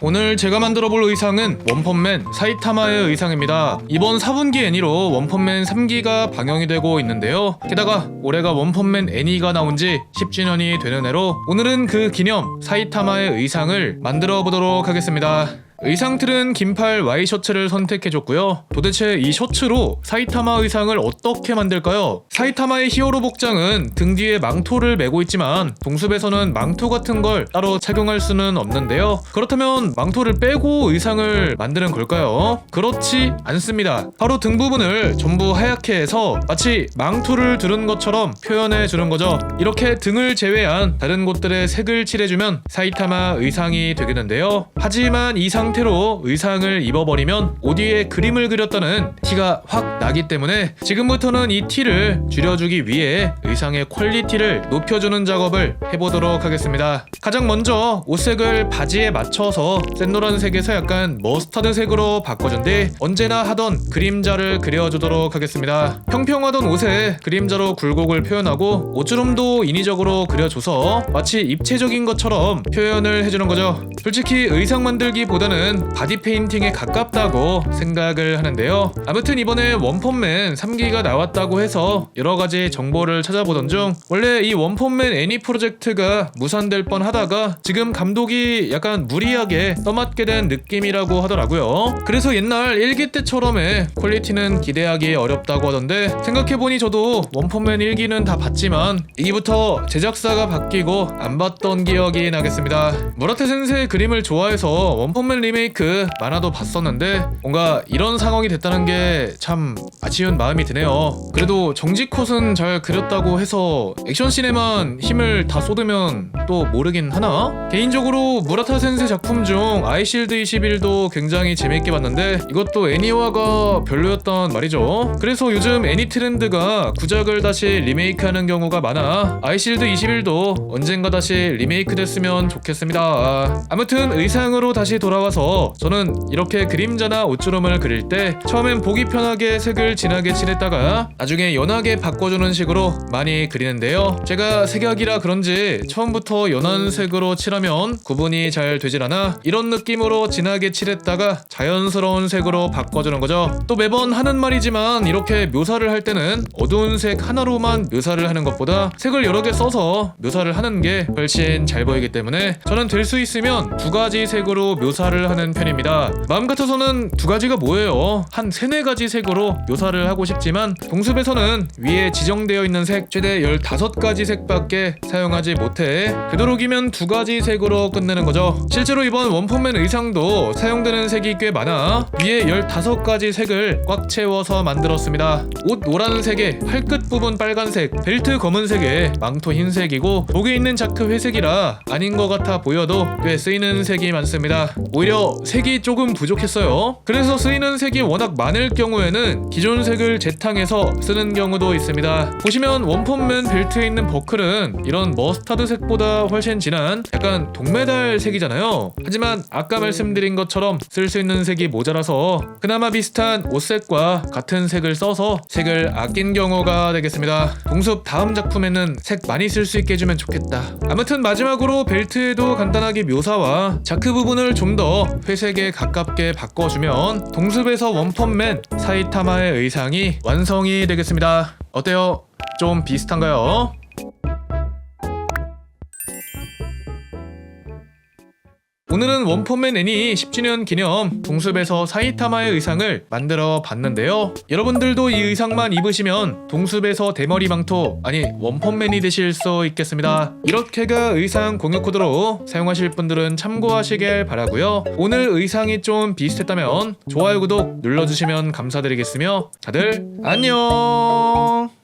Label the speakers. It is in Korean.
Speaker 1: 오늘 제가 만들어 볼 의상은 원펀맨 사이타마의 의상입니다. 이번 4분기 애니로 원펀맨 3기가 방영이 되고 있는데요. 게다가 올해가 원펀맨 애니가 나온 지 10주년이 되는 해로 오늘은 그 기념 사이타마의 의상을 만들어 보도록 하겠습니다. 의상 틀은 긴팔 와이셔츠를 선택해줬고요. 도대체 이 셔츠로 사이타마 의상을 어떻게 만들까요? 사이타마의 히어로 복장은 등 뒤에 망토를 메고 있지만 동숲에서는 망토 같은 걸 따로 착용할 수는 없는데요. 그렇다면 망토를 빼고 의상을 만드는 걸까요? 그렇지 않습니다. 바로 등 부분을 전부 하얗게 해서 마치 망토를 두른 것처럼 표현해 주는 거죠. 이렇게 등을 제외한 다른 곳들에 색을 칠해주면 사이타마 의상이 되겠는데요. 하지만 이상 태로 의상을 입어버리면 어디에 그림을 그렸다는 티가 확 나기 때문에 지금부터는 이 티를 줄여주기 위해 의상의 퀄리티를 높여주는 작업을 해보도록 하겠습니다. 가장 먼저 옷색을 바지에 맞춰서 센 노란색에서 약간 머스타드 색으로 바꿔준 뒤 언제나 하던 그림자를 그려주도록 하겠습니다. 평평하던 옷에 그림자로 굴곡을 표현하고 옷주름도 인위적으로 그려줘서 마치 입체적인 것처럼 표현을 해주는 거죠. 솔직히 의상 만들기보다는 바디 페인팅에 가깝다고 생각을 하는데요. 아무튼 이번에 원펀맨 3기가 나왔다고 해서 여러 가지 정보를 찾아보던 중 원래 이 원펀맨 애니 프로젝트가 무산될 뻔 하다가 지금 감독이 약간 무리하게 떠맡게 된 느낌이라고 하더라고요. 그래서 옛날 1기 때처럼의 퀄리티는 기대하기 어렵다고 하던데 생각해보니 저도 원펀맨 1기는 다 봤지만 2기부터 제작사가 바뀌고 안 봤던 기억이 나겠습니다. 무라테 센세의 그림을 좋아해서 원펀맨 리메이크 만화도 봤었는데 뭔가 이런 상황이 됐다는 게 참 아쉬운 마음이 드네요. 그래도 정지컷은 잘 그렸다고 해서 액션씬에만 힘을 다 쏟으면 또 모르긴 하나? 개인적으로 무라타 센세 작품 중 아이실드 21도 굉장히 재밌게 봤는데 이것도 애니화가 별로였단 말이죠. 그래서 요즘 애니 트렌드가 구작을 다시 리메이크하는 경우가 많아 아이실드 21도 언젠가 다시 리메이크 됐으면 좋겠습니다. 아무튼 의상으로 다시 돌아와서 저는 이렇게 그림자나 옷주름을 그릴 때 처음엔 보기 편하게 색을 진하게 칠했다가 나중에 연하게 바꿔주는 식으로 많이 그리는데요. 제가 색약이라 그런지 처음부터 연한 색으로 칠하면 구분이 잘 되질 않아 이런 느낌으로 진하게 칠했다가 자연스러운 색으로 바꿔주는 거죠. 또 매번 하는 말이지만 이렇게 묘사를 할 때는 어두운 색 하나로만 묘사를 하는 것보다 색을 여러 개 써서 묘사를 하는 게 훨씬 잘 보이기 때문에 저는 될 수 있으면 두 가지 색으로 묘사를 하는 편입니다. 마음 같아서는 두 가지가 뭐예요? 한 세네 가지 색으로 묘사를 하고 싶지만 동숲에서는 위에 지정되어 있는 색 최대 15가지 색밖에 사용하지 못해 되도록이면 두 가지 색으로 끝내는 거죠. 실제로 이번 원펀맨 의상도 사용되는 색이 꽤 많아 위에 15가지 색을 꽉 채워서 만들었습니다. 옷 노란색에 팔끝 부분 빨간색, 벨트 검은색에 망토 흰색이고 목에 있는 자크 회색이라 아닌 것 같아 보여도 꽤 쓰이는 색이 많습니다. 오히려 색이 조금 부족했어요. 그래서 쓰이는 색이 워낙 많을 경우에는 기존 색을 재탕해서 쓰는 경우도 있습니다. 보시면 원펀맨 벨트에 있는 버클은 이런 머스타드 색보다 훨씬 진한 약간 동메달 색이잖아요. 하지만 아까 말씀드린 것처럼 쓸 수 있는 색이 모자라서 그나마 비슷한 옷색과 같은 색을 써서 색을 아낀 경우가 되겠습니다. 동숲 다음 작품에는 색 많이 쓸 수 있게 해주면 좋겠다. 아무튼 마지막으로 벨트에도 간단하게 묘사와 자크 부분을 좀더 회색에 가깝게 바꿔주면 동숲에서 원펀맨 사이타마의 의상이 완성이 되겠습니다. 어때요? 좀 비슷한가요? 오늘은 원펀맨 애니 10주년 기념 동숲에서 사이타마의 의상을 만들어 봤는데요. 여러분들도 이 의상만 입으시면 동숲에서 대머리 망토 아니 원펀맨이 되실 수 있겠습니다. 이렇게가 의상 공유 코드로 사용하실 분들은 참고하시길 바라고요. 오늘 의상이 좀 비슷했다면 좋아요 구독 눌러주시면 감사드리겠으며 다들 안녕.